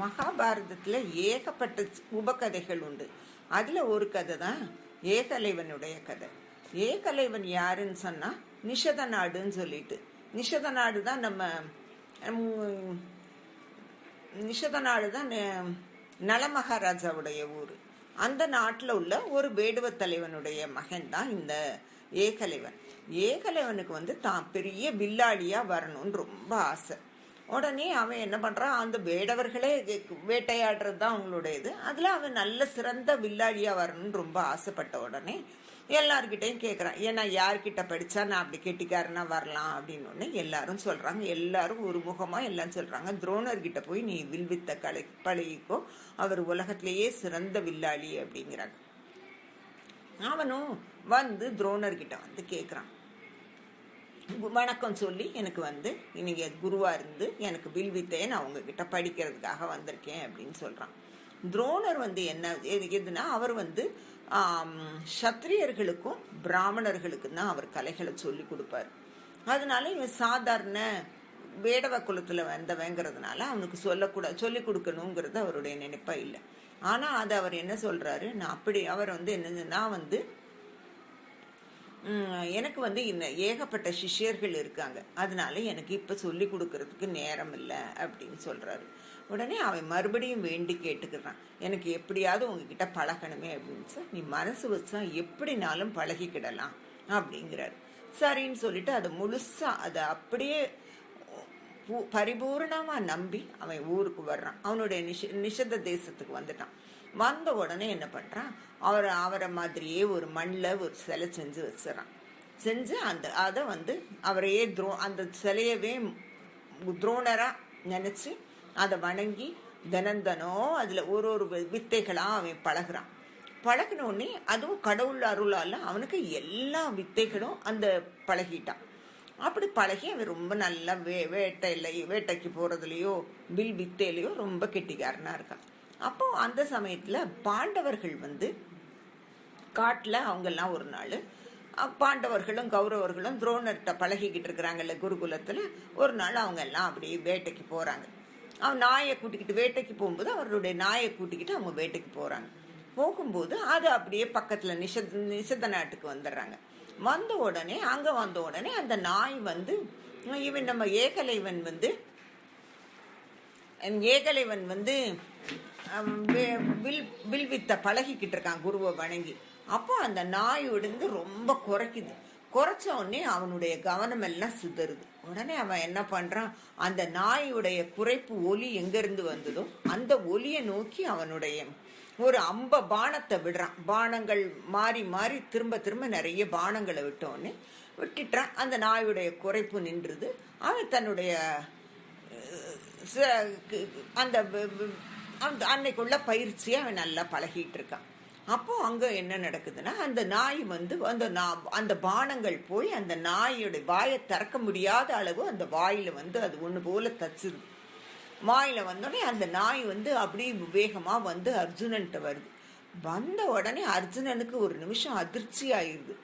மகாபாரதத்தில் ஏகப்பட்ட உபகதைகள் உண்டு. அதில் ஒரு கதை தான் ஏகலைவனுடைய கதை. ஏகலைவன் யாருன்னு சொன்னால் நிஷத நாடுன்னு சொல்லிட்டு. நிஷத நாடு தான் நம்ம நிஷத நாடு தான் ந- நலமகாராஜாவுடைய ஊர். அந்த நாட்டில் உள்ள ஒரு வேடுவ தலைவனுடைய மகன் தான் இந்த ஏகலைவன். ஏகலைவனுக்கு வந்து தான் பெரிய வில்லாளியா வரணும்னு ரொம்ப ஆசை. உடனே அவன் என்ன பண்ணுறான் அந்த வேடவர்களே வேட்டையாடுறது தான் அவங்களுடைய இது அதில் அவன் நல்ல சிறந்த வில்லாளியாக வரணும்னு ரொம்ப ஆசைப்பட்ட உடனே எல்லார்கிட்டையும் கேட்குறான் ஏன்னா யார்கிட்ட படித்தா நான் அப்படி கெட்டிக்காரனா வரலாம் அப்படின்னு ஒன்று எல்லாரும் சொல்கிறாங்க எல்லாரும் ஒரு முகமாக எல்லாம் சொல்கிறாங்க துரோணர்கிட்ட போய் நீ வில்வித்த கலை பழகிக்கோ. அவர் உலகத்திலேயே சிறந்த வில்லாளி அப்படிங்கிறாங்க. அவனும் வந்து துரோணர்கிட்ட வந்து கேட்குறான் வணக்கம் சொல்லி எனக்கு வந்து நீங்க குருவாக இருந்து எனக்கு வில்வித்தையை நான் உங்ககிட்ட படிக்கிறதுக்காக வந்திருக்கேன் அப்படின்னு சொல்கிறான் துரோணர் வந்து என்ன எது- எதுனா அவர் வந்து சத்திரியர்களுக்கும் பிராமணர்களுக்கும் தான் அவர் கலைகளை சொல்லி கொடுப்பார். அதனால இவன் சாதாரண வேடவ குலத்தில் வந்தவங்கிறதுனால அவனுக்கு சொல்லக்கூட சொல்லி கொடுக்கணுங்கிறது அவருடைய நினைப்பா இல்லை. ஆனால் அது அவர் என்ன சொல்கிறாரு நான் அப்படி அவர் வந்து என்ன வந்து எனக்கு வந்து இந்த ஏகப்பட்ட சிஷ்யர்கள் இருக்காங்க. அதனால எனக்கு இப்போ சொல்லி கொடுக்கறதுக்கு நேரம் இல்லை அப்படின்னு சொல்கிறாரு உடனே அவன் மறுபடியும் வேண்டி கேட்டுக்கிறான். எனக்கு எப்படியாவது உங்ககிட்ட பழகணுமே அப்படின்னு சார் நீ மனசு வச்சா எப்படினாலும் பழகிக்கிடலாம் அப்படிங்கிறாரு. சரின்னு சொல்லிட்டு அதை முழுசாக அதை அப்படியே பூ- நம்பி அவன் ஊருக்கு வர்றான். அவனுடைய நிஷ நிஷத தேசத்துக்கு வந்துட்டான். வந்த உடனே என்ன பண்ணுறான் அவர் அவரை மாதிரியே ஒரு மண்ணில் ஒரு சிலை செஞ்சு வச்சிடறான். செஞ்சு அந்த அதை வந்து அவரையே துரோ அந்த சிலையவே துரோணராக நினச்சி அதை வணங்கி தினந்தனம் அதில் ஒரு ஒரு வித்தைகளாக அவன் பழகுறான். பழகினோடனே அதுவும் கடவுள் அருளால் அவனுக்கு எல்லா வித்தைகளும் அந்த பழகிட்டான். அப்படி பழகி அவன் ரொம்ப நல்லா வே வேட்டையில் வேட்டைக்கு போகிறதுலையோ வில் வித்தையிலையோ ரொம்ப கெட்டிக்காரனாக இருக்கான். அப்போ அந்த சமயத்துல பாண்டவர்கள் வந்து காட்டில் அவங்கெல்லாம் ஒரு நாள் பாண்டவர்களும் கௌரவர்களும் துரோணர்கிட்ட பழகிக்கிட்டு இருக்கிறாங்கல்ல குருகுலத்தில் ஒரு நாள் அவங்க எல்லாம் அப்படியே வேட்டைக்கு போகிறாங்க அவன் நாயை கூட்டிக்கிட்டு வேட்டைக்கு போகும்போது அவருடைய நாயை கூட்டிக்கிட்டு அவங்க வேட்டைக்கு போகிறாங்க போகும்போது அது அப்படியே பக்கத்தில் நிஷத் நிஷத நாட்டுக்கு வந்துடுறாங்க. வந்த உடனே அங்கே வந்த உடனே அந்த நாய் வந்து இவன் நம்ம ஏகலைவன் வந்து ஏகலைவன் வந்து வில் வில் வித்த பழகிக்கிட்டு இருக்கான் குருவை வணங்கி. அப்போ அந்த நாய் விழுந்து ரொம்ப குறைக்குது. குறைச்ச உடனே அவனுடைய கவனம் எல்லாம் சிதறுது. உடனே அவன் என்ன பண்றான்? அந்த நாயுடைய குறைப்பு ஒலி எங்கிருந்து வந்ததோ அந்த ஒலியை நோக்கி அவனுடைய ஒரு அம்ப பானத்தை விடுறான். பானங்கள் மாறி மாறி திரும்ப திரும்ப நிறைய பானங்களை விட்ட விட்டுட்டான். அந்த நாயுடைய குறைப்பு நின்றுது. அவன் தன்னுடைய ச- அந்த அந்த அன்னைக்குள்ள பயிற்சியை அவன் நல்லா பழகிட்டு இருக்கான். அப்போ அங்கே என்ன நடக்குதுன்னா அந்த நாய் வந்து அந்த நா- அந்த பானங்கள் போய் அந்த நாயோட வாயை திறக்க முடியாத அளவு அந்த வாயில் வந்து அது ஒன்று போல தச்சுது. வாயில் வந்தோடனே அந்த நாய் வந்து அப்படியே விவேகமாக வந்து அர்ஜுனன்ட்ட வருது. வந்த உடனே அர்ஜுனனுக்கு ஒரு நிமிஷம் அதிர்ச்சி ஆயிருது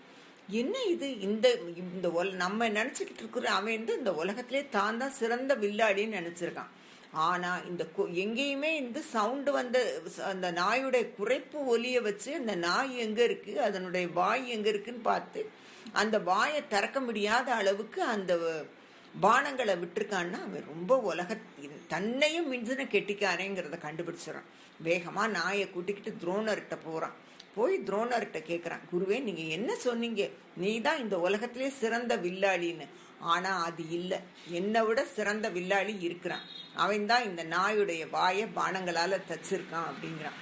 என்ன இது? இந்த இந்த உல- நம்ம நினச்சிக்கிட்டு இருக்கிற அவன் வந்து இந்த உலகத்திலே தான் தான் சிறந்த வில்லாடின்னு நினச்சிருக்கான். ஆனா இந்த எங்கேயுமே இந்த சவுண்டு வந்த அந்த நாயுடைய குறைப்பு ஒலியை வச்சு அந்த நாய் எங்க இருக்கு அதனுடைய வாய் எங்க இருக்குன்னு பார்த்து அந்த வாயை திறக்க முடியாத அளவுக்கு அந்த பானங்களை விட்டுருக்கான்னா அவன் ரொம்ப உலக தன்னையும் மிஞ்சின கெட்டிக்காரேங்கிறத கண்டுபிடிச்சிடறான். வேகமா நாயை கூட்டிக்கிட்டு துரோணர்கிட்ட போறான். போய் துரோணர்கிட்ட கேட்குறான் குருவே நீங்க என்ன சொன்னீங்க? நீ தான் இந்த உலகத்திலே சிறந்த வில்லாளின்னு. ஆனா அது இல்லை. என்னை விட சிறந்த வில்லாளி இருக்கிறான். அவன் தான் இந்த நாயுடைய வாயை பானங்களால தச்சிருக்கான் அப்படிங்கிறான்.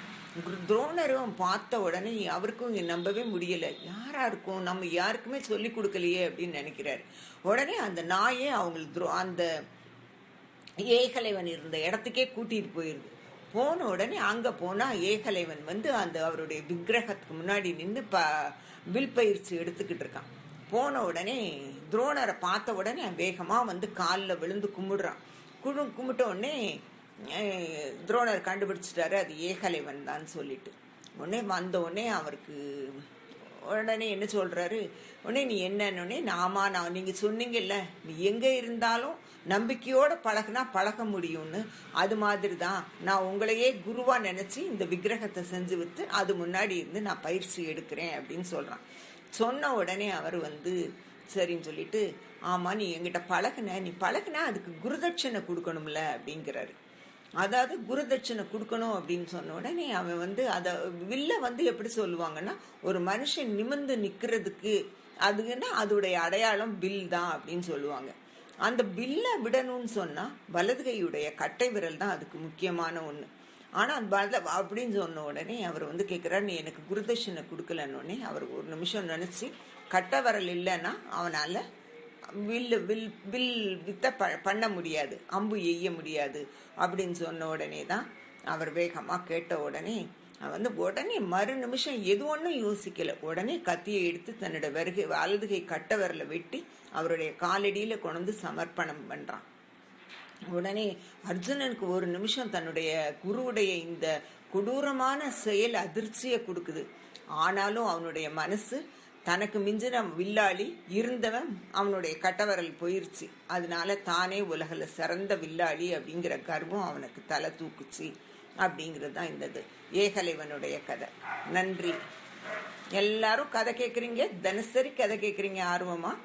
துரோணரும் பார்த்த உடனே அவருக்கும் நம்பவே முடியல. யாரா இருக்கும்? நம்ம யாருக்குமே சொல்லி கொடுக்கலையே அப்படின்னு நினைக்கிறாரு. உடனே அந்த நாயே அவங்களுக்கு துரோ- அந்த ஏகலைவன் இருந்த இடத்துக்கே கூட்டிட்டு போயிருது. போன உடனே அங்க போனா ஏகலைவன் வந்து அந்த அவருடைய விக்கிரகத்துக்கு முன்னாடி நின்று ப வில் பயிற்சி எடுத்துக்கிட்டு இருக்கான். போன உடனே துரோணரை பார்த்த உடனே வேகமாக வந்து காலில் விழுந்து கும்பிடுறான். குழு கும்பிட்ட உடனே துரோணர் கண்டுபிடிச்சிட்டாரு அது ஏகலைவன் தான் சொல்லிட்டு. உடனே வந்த உடனே அவருக்கு உடனே என்ன சொல்கிறாரு உடனே நீ என்னன்னு நாமா நான் நீங்கள் சொன்னீங்கல்ல நீ எங்கே இருந்தாலும் நம்பிக்கையோடு பழகுனா பழக முடியும்னு. அது மாதிரி தான் நான் உங்களையே குருவாக நினச்சி இந்த விக்கிரகத்தை செஞ்சு விற்று அது முன்னாடி இருந்து நான் பயிற்சி எடுக்கிறேன் அப்படின்னு சொல்கிறான் சொன்ன உடனே அவர் வந்து சரின்னு சொல்லிட்டு ஆமாம் நீ எங்கிட்ட பழகுன நீ பழகினா அதுக்கு குருதட்சணை கொடுக்கணும்ல அப்படிங்கிறாரு. அதாவது குருதட்சணை கொடுக்கணும் அப்படின்னு சொன்ன உடனே அவன் வந்து அதை வில்ல வந்து எப்படி சொல்லுவாங்கன்னா ஒரு மனுஷன் நிமிர்ந்து நிற்கிறதுக்கு அதுன்னா அதோடைய அடையாளம் பில் தான் அப்படின்னு சொல்லுவாங்க. அந்த பில்ல விடணும்னு சொன்னா வலது கையுடைய கட்டை விரல் தான் அதுக்கு முக்கியமான ஒன்று ஆனால் வல அப்படின்னு சொன்ன உடனே அவர் வந்து கேட்குறாரு நீ எனக்கு குருதட்சணை கொடுக்கலன்னொடனே அவர் ஒரு நிமிஷம் நினச்சி கட்டவரல் இல்லைன்னா அவனால் வில் வில் வில் வித்த ப பண்ண முடியாது அம்பு எய்ய முடியாது அப்படின்னு சொன்ன உடனே தான் அவர் வேகமாக கேட்ட உடனே அவன் வந்து உடனே மறு நிமிஷம் எது ஒன்றும் யோசிக்கல. உடனே கத்தியை எடுத்து தன்னோட வருகை வலதுகை கட்ட வெட்டி அவருடைய காலடியில் கொண்டு சமர்ப்பணம் பண்ணுறான் உடனே அர்ஜுனனுக்கு ஒரு நிமிஷம் தன்னுடைய குருவுடைய இந்த கொடூரமான செயல் அதிர்ச்சியை கொடுக்குது. ஆனாலும் அவனுடைய மனசு தனக்கு மிஞ்சின வில்லாளி இருந்தவன் அவனுடைய கட்டவரல் போயிருச்சு. அதனால தானே உலகில் சிறந்த வில்லாளி அப்படிங்கிற கர்வம் அவனுக்கு தலை தூக்குச்சு அப்படிங்கிறது தான் இந்தது ஏகலைவனுடைய கதை. நன்றி. எல்லாரும் கதை கேட்குறீங்க தினசரி கதை கேட்குறீங்க ஆர்வமாக